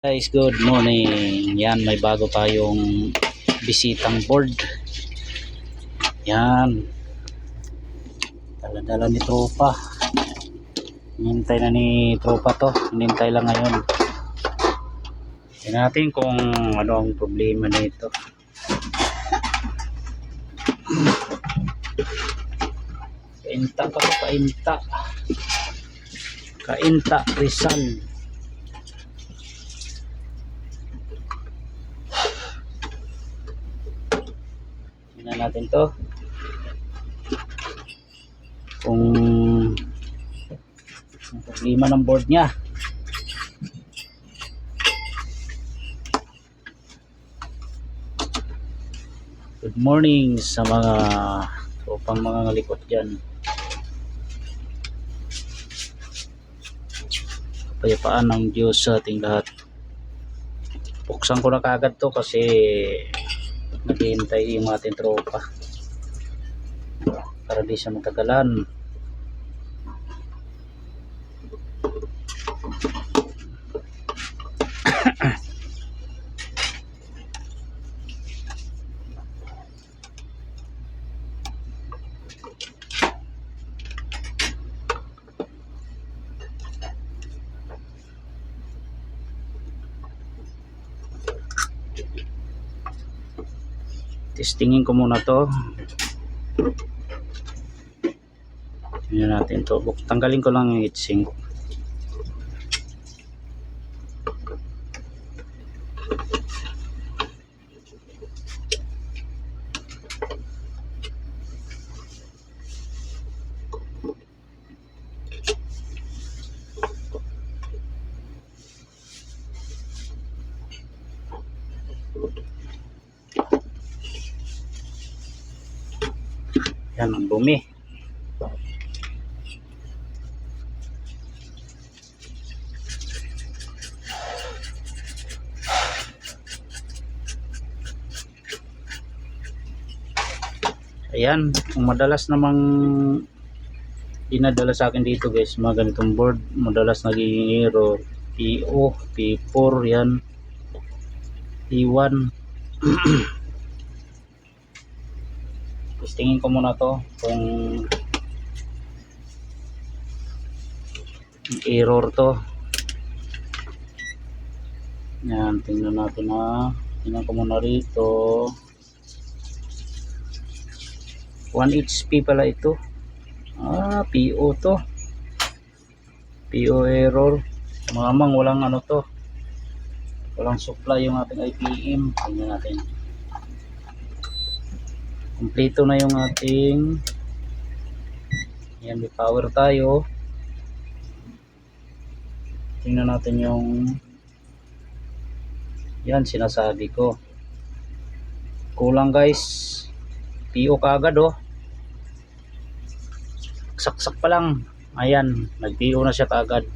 Guys, good morning. Yan, may bago tayong bisitang board. Yan. Dala-dala ni tropa. Hinintay na ni tropa to. Hinintay lang ngayon. Tingnan natin kung ano ang problema nito. Kainta pa kainta. Kainta, Rizal. Tingnan natin to. Kung ang problema ng board niya. Good morning sa mga tropang mga ngalikot dyan. Kapayapaan ng Diyos sa ating lahat. Buksan ko na kagad to kasi naghihintay yung ating tropa para di siya matagalan testingin ko muna to Tingnan natin to. Tanggalin ko lang yung heatsink. Ayan, ang madalas namang dinadala sa akin dito guys, mga ganitong board, madalas naging error, PO, P4, yan, P1. Testingin ko muna to kung error to. Yan, tingnan natin na. Tingnan ko muna rito. 1 HP pala ito. Ah, PO to. PO error. Mamang walang ano to. Walang supply yung ating IPM. Tingnan natin. Kompleto na yung ating Yan, may power tayo. Tingnan natin yung Yan, sinasabi ko. Kulang guys. PO kaagad oh. Saksak pa lang. Ayan, nag-PO na siya kaagad.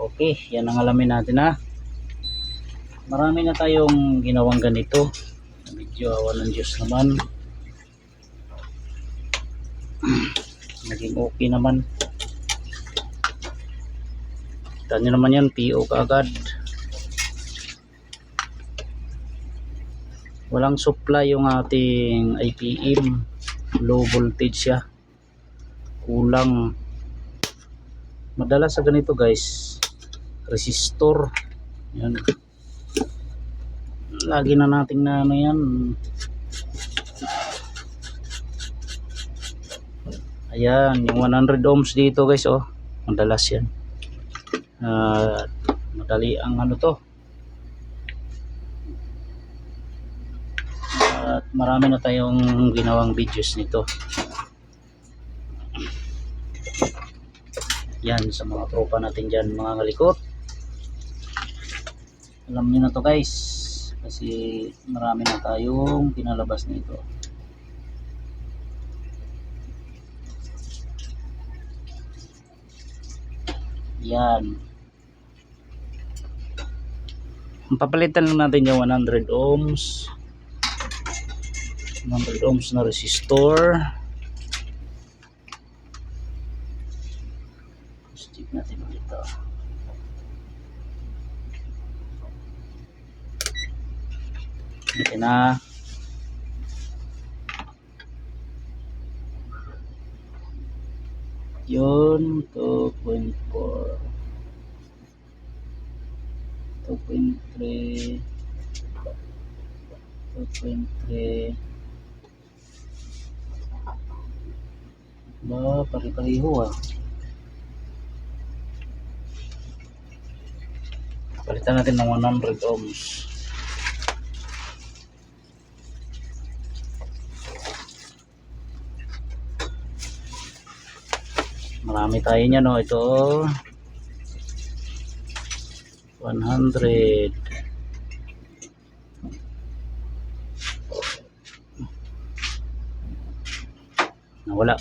Okay, yan ang alamin natin ha. Marami na tayong ginawang ganito. Medyo awan ng Diyos naman. Naging okay naman. Kita nyo naman yan, PO kaagad. Walang supply yung ating IPM low voltage siya. Kulang. Madalas sa ganito guys resistor. Yan. Lagi na nating na ano yan. Ayan yung 100 ohms dito guys oh. Madalas yan. Ah, madali ang ano to at marami na tayong ginawang videos nito. Yan sa mga tropa natin dyan mga ngalikot alam nyo na to guys. Kasi marami na tayong pinalabas nito. Yan. Papalitan lang natin yung 100 ohms 100 ohms na resistor stick natin ulit ito. Okay na. Yun 2.4 2.3 2.3 Ba, pari-pariho ah. Palitan natin ng 100 ohms. Marami tayo niya no. Ito 100. Nawala.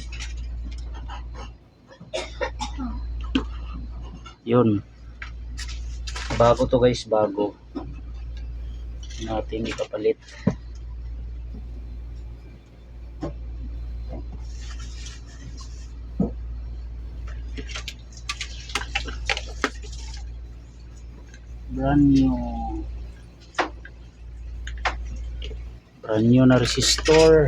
Yun. Bago to guys, bago. Natin ipapalit. Brand new. Brand new na resistor.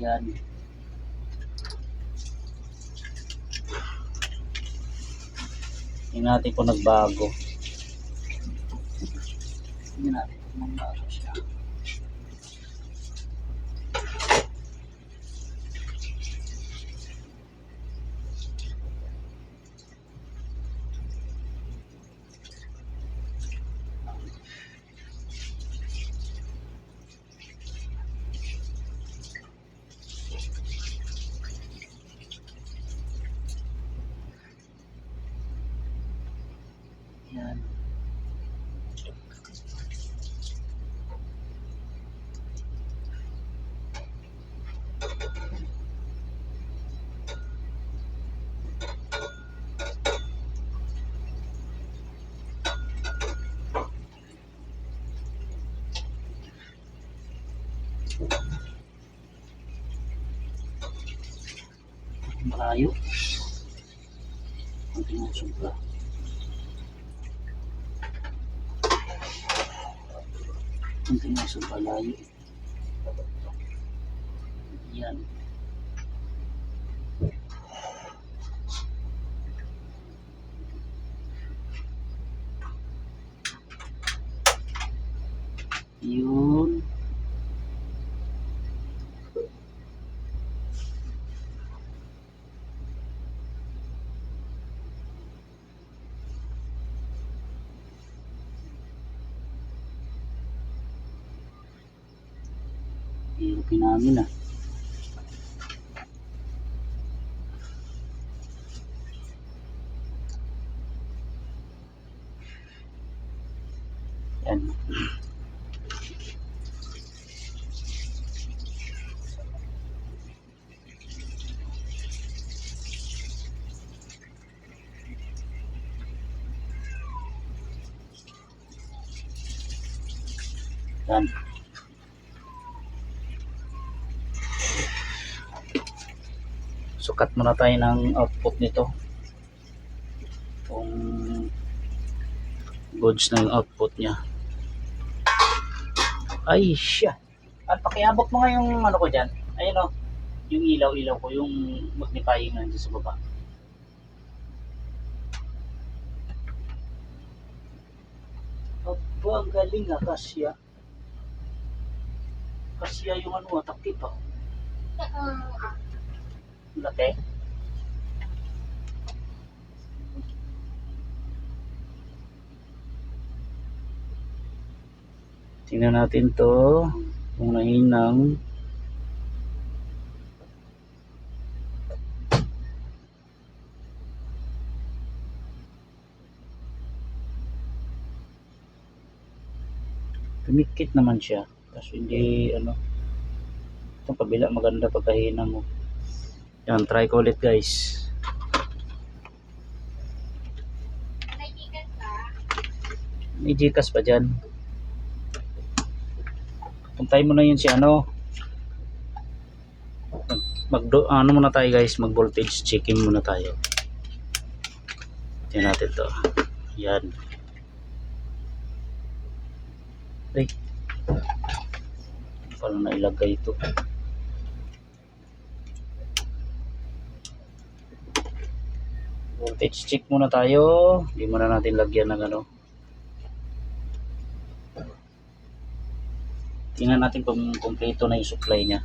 Yan. Tingnan natin kung nagbago. Tingnan natin kung nagbago siya. Yan. Malayo. Kunti nga sobra. Kunti nga sobra layo. Yan. Yun. Hirupin namin ah. Yan. Yan. Sukat muna tayo ng output nito. Kung goods na yung output niya. Ay, siya. At pakiabot mo nga yung ano ko dyan. Ayun o. Yung ilaw-ilaw ko. Yung magnifying na dyan sa baba. Aba, ang galing ah, kasya. Kasya yung ano, ah, takip ah. Laki. Tingnan natin to. Kung nahinang. Tumikit naman siya. Kaso hindi, ano, itong kabila maganda pagkahina mo. Yan, try ko ulit guys. May Gcash pa dyan. Puntay mo na yun si ano. Mag, mag ano muna tayo guys, mag voltage checking muna tayo. Tingnan natin to. Yan. Ay. Paano na ilagay ito? Voltage check muna tayo. Hindi muna natin lagyan ng ano. Tingnan natin kung kumpleto na yung supply niya.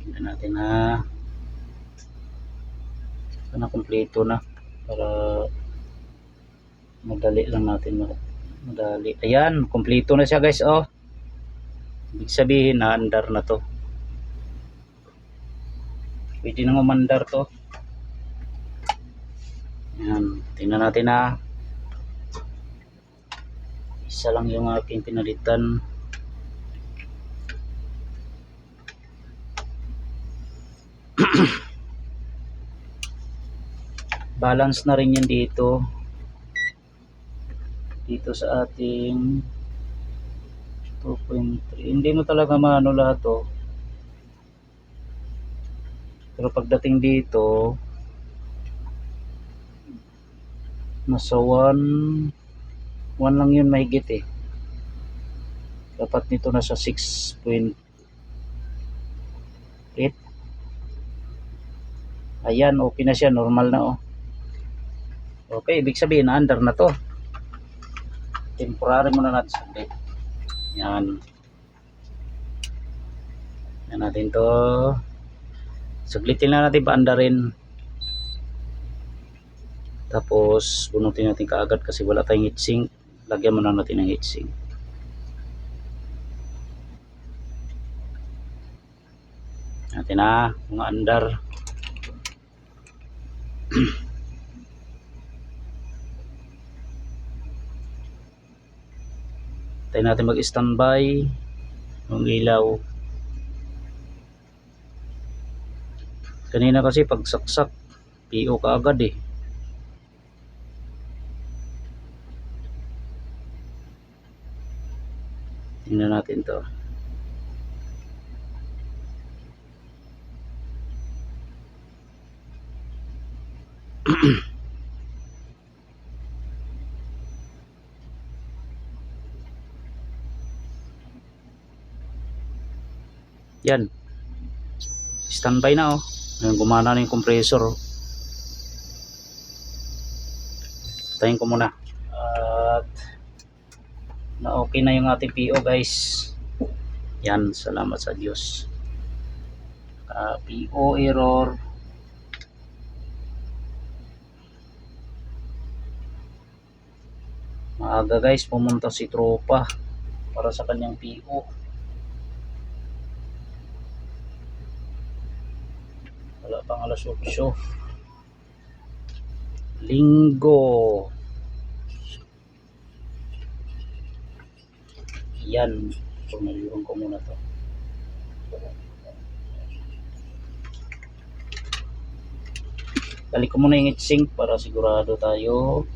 Tingnan natin na sana kumpleto na para madali lang natin ma- madali. Ayan, kumpleto na siya guys, oh. Ibig sabihin na andar na to. Pwede nang umandar to. Ayan, tingnan natin na isa lang yung aking pinalitan. Balance na rin yan dito. Dito sa ating 2.3 hindi mo talaga maano lahat to pero pagdating dito nasa 1 1 lang yun mahigit eh. Dapat nito nasa 6.8 ayan okay na siya normal na oh. Okay ibig sabihin under na to. Temporary muna natin saglit yan yan natin to saglitin lang natin paandarin tapos bunutin natin kaagad kasi wala tayong heatsink lagyan muna natin ng heatsink natin na mga andar. Tayo natin mag standby ng ilaw kanina kasi pag saksak PO ka agad eh. Tingnan natin to. Yan. Standby na oh Ayan, gumana na yung compressor. Patayin ko muna. At na okay na yung ating PO guys. Yan salamat sa Diyos. Ah, PO error. Maaga guys pumunta si tropa para sa kanyang PO pang alas 8 linggo. Yan. So naliwan ko muna to. Balik ko muna yung heatsink para sigurado tayo.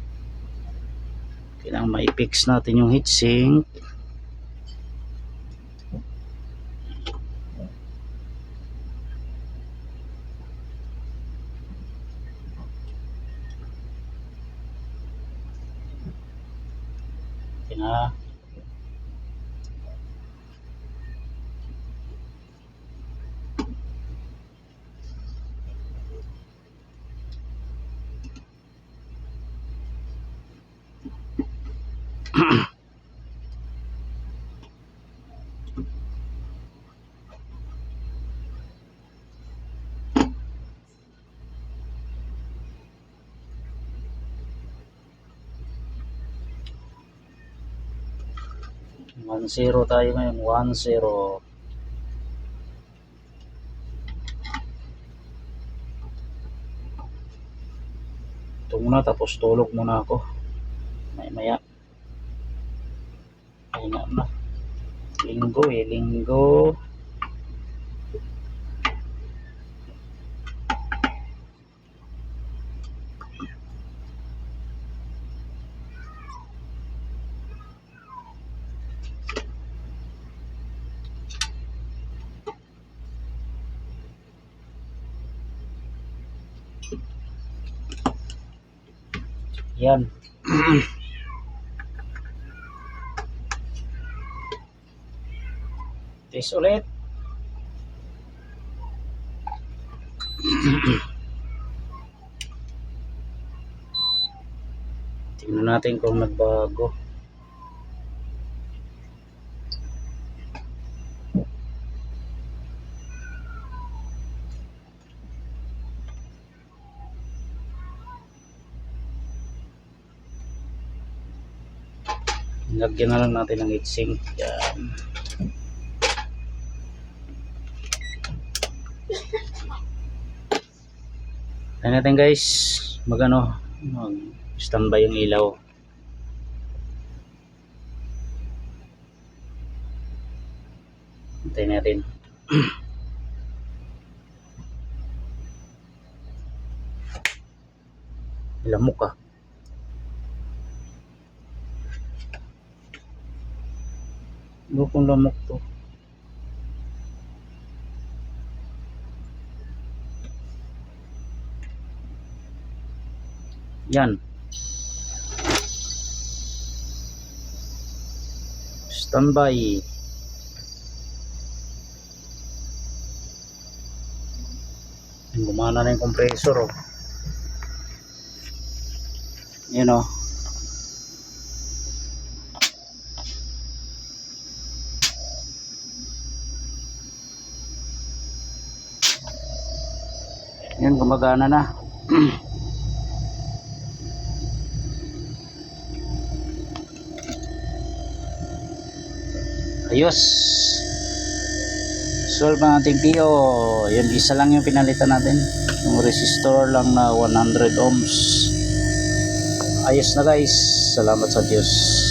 Kailangan ma-fix natin yung heatsink Okay na. One zero tayo ngayon. One zero. Ito muna tapos tulog muna ako. Maya maya. Ay na na. Linggo eh, linggo. Yan. Test ulit. Tingnan natin kung nagbago. Lagyan na lang natin ng heatsink. Yan. Tayo natin guys, magano, mag standby yung ilaw. Hintayin natin. Lamok ka. Lukong lamok to. Yan. Standby. Gumana na yung compressor oh. Yan oh. Yan gumagana na. Ayos. Solve ang ating PO. Yun, isa lang yung pinalitan natin. Yung resistor lang na 100 ohms. Ayos na guys. Salamat sa Diyos.